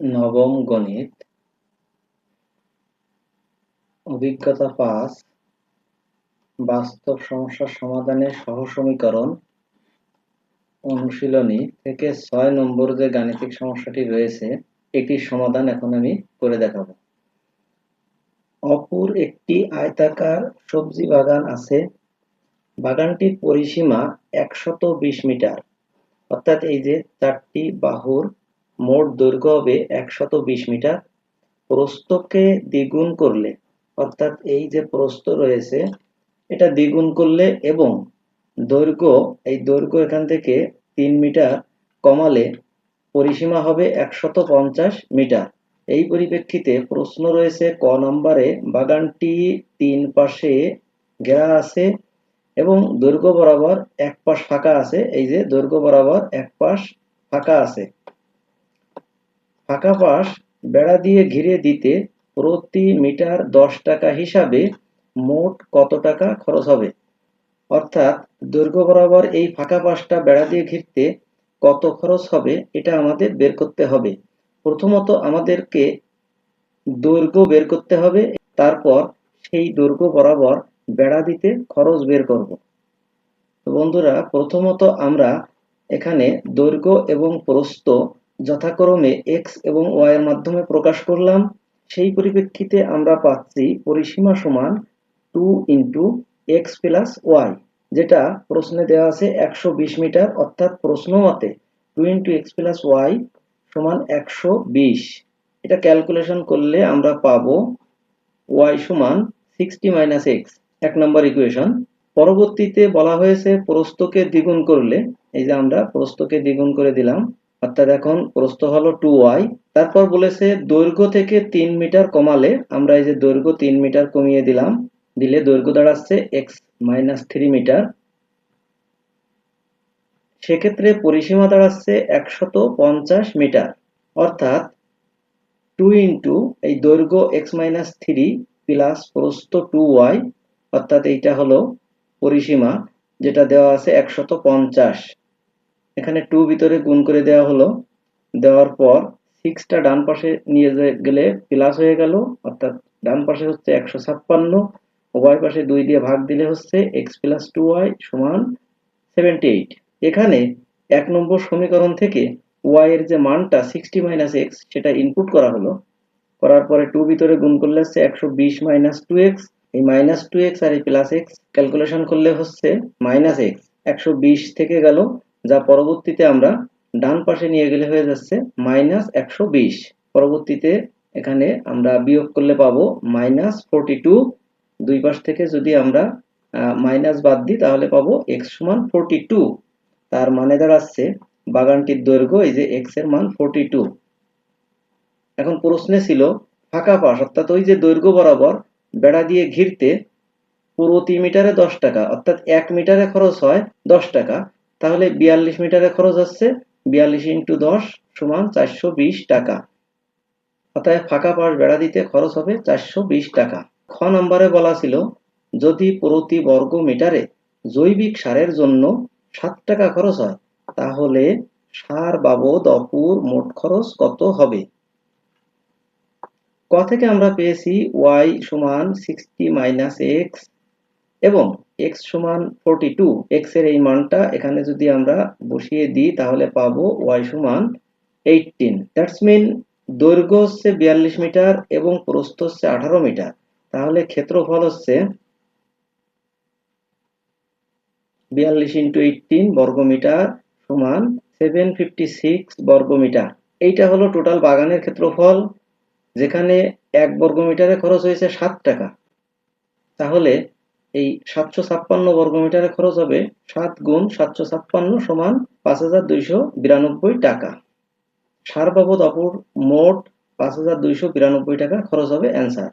নবম গণিত, অভিজ্ঞতা পাঁচ, বাস্তব সমস্যার সমাধানের সহসমীকরণ অনুশীলনী থেকে ছয় নম্বর যে গাণিতিক সমস্যাটি রয়েছে, এটির সমাধান এখন আমি করে দেখাবো। অপুর একটি আয়তাকার সবজি বাগান আছে। বাগানটির পরিসীমা একশত মিটার। অর্থাৎ এই যে চারটি বাহুর মোট দৈর্ঘ্য হবে একশত বিশ মিটার। প্রস্থকে দ্বিগুণ করলে, অর্থাৎ এই যে প্রস্ত রয়েছে, এটা দ্বিগুণ করলে এবং দৈর্ঘ্য, এই দৈর্ঘ্য এখান থেকে তিন মিটার কমালে পরিসীমা হবে একশত পঞ্চাশ মিটার। এই পরিপ্রেক্ষিতে প্রশ্ন রয়েছে, ক নম্বরে বাগানটি তিন পাশে ঘেরা আছে এবং দৈর্ঘ্য বরাবর এক পাশ ফাঁকা আছে। এই যে দৈর্ঘ্য বরাবর এক পাশ ফাঁকা আছে। ফাঁকা পাশ বেড়া দিয়ে ঘিরে দিতে প্রতি মিটার দশ টাকা হিসাবে মোট কত টাকা খরচ হবে? অর্থাৎ দৈর্ঘ্য বরাবর এই ফাঁকা পাশটা বেড়া দিয়ে ঘিরতে কত খরচ হবে এটা আমাদের বের করতে হবে। প্রথমত আমাদেরকে দৈর্ঘ্য বের করতে হবে, তারপর সেই দৈর্ঘ্য বরাবর বেড়া দিতে খরচ বের করব। বন্ধুরা, প্রথমত আমরা এখানে দৈর্ঘ্য এবং প্রস্থ যথাক্রমে এক্স এবং ওয়াই এর মাধ্যমে প্রকাশ করলাম, সেই পরিপ্রেক্ষিতে আমরা পাচ্ছি পরিসীমা সমান two into X plus Y যেটা প্রশ্নে দেওয়া আছে একশো বিশ মিটার, অর্থাৎ প্রশ্ন মতে two into X plus Y সমান একশো বিশ। এটা ক্যালকুলেশন করলে আমরা পাবো ওয়াই সমান সিক্সটি মাইনাস এক্স এক নম্বর ইকুয়েশন পরবর্তীতে বলা হয়েছে প্রস্তকে দ্বিগুণ করলে, এই যে আমরা প্রস্তকে দ্বিগুণ করে দিলাম অর্থাৎ এখন প্রস্থ হলো টু ওয়াই তারপর বলেছে দৈর্ঘ্য থেকে তিন মিটার কমালে, আমরা এই যে দৈর্ঘ্য তিন মিটার কমিয়ে দিলাম, দিলে দৈর্ঘ্য দাঁড়াচ্ছে এক্স মাইনাস থ্রি মিটার। সেক্ষেত্রে পরিসীমা দাঁড়াচ্ছে একশত পঞ্চাশ মিটার। অর্থাৎ টু ইন্টু এই দৈর্ঘ্য এক্স মাইনাস থ্রি প্লাস প্রস্থ টু ওয়াই অর্থাৎ এইটা হলো পরিসীমা, যেটা দেওয়া আছে একশত পঞ্চাশ। এখানে টু ভিতরে গুণ করে দেওয়া হলো। দেওয়ার পর সিক্সটা ডান পাশে নিয়ে গেলে প্লাস হয়ে গেল, অর্থাৎ ডান পাশে হচ্ছে একশো ছাপ্পান্ন উভয় পাশে দুই দিয়ে ভাগ দিলে হচ্ছে এক্স প্লাস টু ওয়াই সমান সেভেন্টি এইট এখানে এক নম্বর সমীকরণ থেকে ওয়াই এর যে মানটা সিক্সটি মাইনাস এক্স সেটা ইনপুট করা হলো। করার পরে টু ভিতরে গুণ করলে হচ্ছে একশো বিশ মাইনাস টু এক্স এই মাইনাস টু এক্স আর এই প্লাস এক্স ক্যালকুলেশন করলে হচ্ছে মাইনাস এক্স একশো বিশ থেকে গেল যা পরবর্তীতে আমরা ডান পাশে নিয়ে গেলে হয়ে যাচ্ছে মাইনাস একশো বিশ। পরবর্তীতে এখানে আমরা বিয়োগ করলে পাবো মাইনাস ফোরটি টু। দুই পাশ থেকে যদি আমরা মাইনাস বাদ দিই, তাহলে পাবো এক্স সমান ফোরটি টু। তার মানে দাঁড়াচ্ছে বাগানটির দৈর্ঘ্য, এই যে এক্সের মান ফোরটি টু। এখন প্রশ্নে ছিল, ফাঁকা পাশ, অর্থাৎ ওই যে দৈর্ঘ্য বরাবর বেড়া দিয়ে ঘিরতে প্রতি মিটারে দশ টাকা, অর্থাৎ এক মিটারে খরচ হয় দশ টাকা। তাহলে বিয়াল্লিশ মিটারে খরচ হচ্ছে বিয়াল্লিশ ইন্টু দশ সমান চারশো বিশ টাকা। অর্থাৎ ফাঁকা পাশ বেড়া দিতে খরচ হবে চারশো বিশ টাকা। খ নম্বরে বলা ছিল, যদি প্রতি বর্গ মিটারে জৈবিক সারের জন্য সাত টাকা খরচ হয়, তাহলে সার বাবদ অপুর মোট খরচ কত হবে? ক থেকে আমরা পেয়েছি ওয়াই সমান সিক্সটি মাইনাস এক্স এবং এক্স সমান ফোরটি টু এক্সের এই মানটা এখানে যদি আমরা বসিয়ে দিই, তাহলে পাবো ওয়াই সমান এইটিন দ্যাটস মিন দৈর্ঘ্য হচ্ছে বিয়াল্লিশ মিটার এবং প্রস্থ হচ্ছে আঠারো মিটার। তাহলে ক্ষেত্রফল হচ্ছে বিয়াল্লিশ ইন্টু এইটিন বর্গমিটার সমান সেভেন ফিফটি সিক্স বর্গমিটার এইটা হলো টোটাল বাগানের ক্ষেত্রফল, যেখানে এক বর্গমিটারে খরচ হয়েছে সাত টাকা। তাহলে এই সাতশো ছাপ্পান্ন বর্গমিটারে খরচ হবে সাত গুণ সাতশো ছাপ্পান্ন সমান পাঁচ হাজার দুইশো বিরানব্বই টাকা। সার বাবদ অপর মোট পাঁচ হাজার দুইশো বিরানব্বই টাকা খরচ হবে অ্যান্সার।